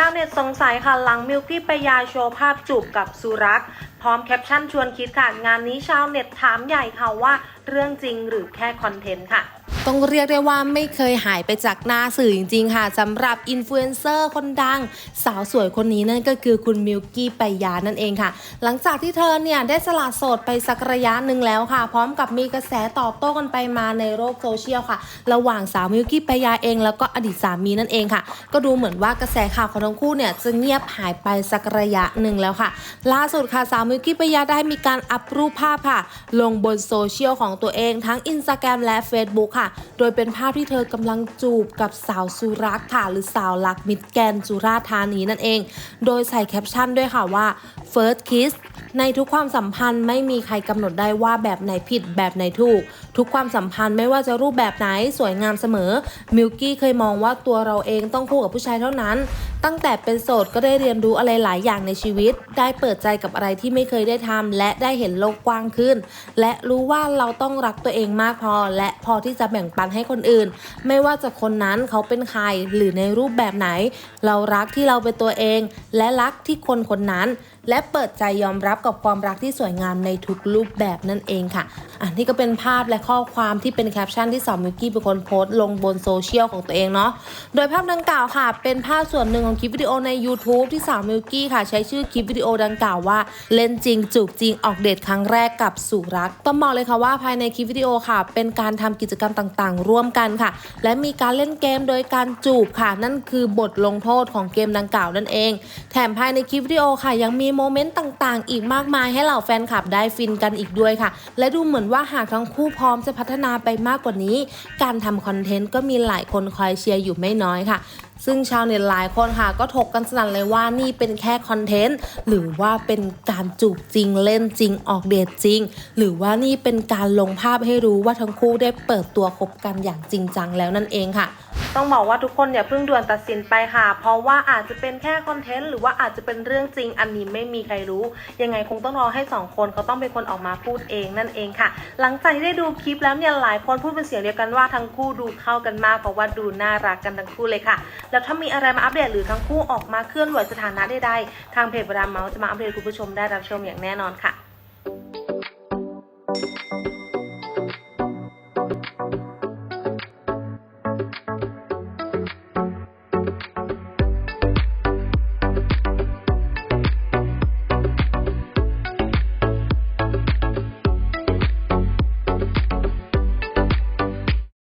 ชาวเน็ตสงสัยค่ะหลังมิวพี่ปยาโชว์ภาพจูบกับสุรักษ์พร้อมแคปชั่นชวนคิดค่ะ งานนี้ชาวเน็ตถามใหญ่ค่ะว่าเรื่องจริงหรือแค่คอนเทนต์ค่ะ ต้องเรียกได้ว่าไม่เคยหายไปจากหน้าสื่อจริง ๆ ค่ะสำหรับอินฟลูเอนเซอร์คนดัง สาวสวยคนนี้นั่นก็คือคุณมิวกี้ไปยานั่นเองค่ะ หลังจากที่เธอเนี่ยได้สละโสดไปสักระยะหนึ่งแล้วค่ะ พร้อมกับมีกระแสตอบโต้กันไปมาในโลกโซเชียลค่ะ ระหว่างสาวมิวกี้ไปยาเอง แล้วก็อดีตสามีนั่นเองค่ะ ก็ดูเหมือนว่ากระแสข่าวของทั้งคู่เนี่ยจะเงียบหายไปสักระยะหนึ่งแล้วค่ะ ล่าสุดค่ะสาวมิวกี้ไปยาได้มีการอัพรูปภาพค่ะ ลงบนโซเชียลของตัวเองทั้ง Instagram และ Facebook ค่ะโดยเป็นภาพที่เธอกำลังจูบกับสาวสุรักค่ะ หรือสาวลักมิดแกนสุราธานีนั่นเอง โดยใส่แคปชั่นด้วยค่ะว่า first kiss ในทุกความสัมพันธ์ไม่มีใครกำหนดได้ว่าแบบไหนผิดแบบไหนถูก ทุกความสัมพันธ์ไม่ว่าจะรูปแบบไหนสวยงามเสมอมิลกี้เคยมองว่าตัวเราเองต้องคู่กับผู้ชายเท่านั้น ตั้งแต่เป็นโสดก็ได้เรียนรู้อะไรหลายอย่างในชีวิต ได้เปิดใจกับอะไรที่ไม่เคยได้ทำและได้เห็นโลกกว้างขึ้น และรู้ว่าเราต้องรักตัวเองมากพอ และพอที่จะแบ่งปันให้คนอื่น ไม่ว่าจะคนนั้นเขาเป็นใครหรือในรูปแบบไหน เรารักที่เราเป็นตัวเอง และรักที่คนคนนั้น และเปิดใจยอมรับกับความรักที่สวยงามในทุกรูปแบบนั่นเองค่ะอันนี้ก็เป็นภาพและข้อความที่เป็นแคปชั่นที่สาวมิวกี้เป็นคนโพสต์ลงบนโซเชียลของตัวเองเนาะโดยภาพดังกล่าวค่ะ เป็นภาพส่วนหนึ่งของคลิปวิดีโอใน YouTube ที่สาวมิวกี้ค่ะ ใช้ชื่อคลิปวิดีโอดังกล่าวว่า เล่นจริงจูบจริงออกเดทครั้งแรกกับสุรักษ์ต้องบอกเลยค่ะว่าภายในคลิปวิดีโอค่ะ เป็นการทำกิจกรรมต่างๆ ร่วมกันค่ะ และมีการเล่นเกมโดยการจูบค่ะ นั่นคือบทลงโทษของเกมดังกล่าวนั่นเอง แถมภายในคลิปวิดีโอค่ะยังมีโมเมนต์ต่างๆ อีกมากมายให้เหล่าแฟนคลับได้ฟินกันอีกด้วยค่ะ และดูเหมือนว่าหากทั้งคู่พร้อมจะพัฒนาไปมากกว่านี้ การทำคอนเทนต์ก็มีหลายคนคอยเชียร์อยู่ไม่น้อยค่ะซึ่งชาวเน็ตหลายคนค่ะก็ถกกันสนั่นเลยว่านี่เป็นแค่คอนเทนต์ หรือว่าเป็นการจูบจริงเล่นจริงออกเดทจริง หรือว่านี่เป็นการลงภาพให้รู้ว่าทั้งคู่ได้เปิดตัวคบกันอย่างจริงจังแล้วนั่นเองค่ะ ต้องบอกว่าทุกคนอย่าเพิ่งด่วนตัดสินไปค่ะ เพราะว่าอาจจะเป็นแค่คอนเทนต์หรือว่าอาจจะเป็นเรื่องจริงอันนี้ไม่มีใครรู้ ยังไงคงต้องรอให้สองคนเขาต้องเป็นคนออกมาพูดเองนั่นเองค่ะ หลังจากที่ได้ดูคลิปแล้วเนี่ยหลายคนพูดเป็นเสียงเดียวกันว่าทั้งคู่ดูเข้ากันมากเพราะว่าดูน่ารักกันทั้งคู่เลยค่ะ แล้วถ้ามีอะไรมาอัปเดตหรือทั้งคู่ออกมาเคลื่อนไหวสถานะใดๆทางเพจบรามเมาส์จะมาอัปเดตคุณผู้ชมได้รับชมอย่างแน่นอนค่ะ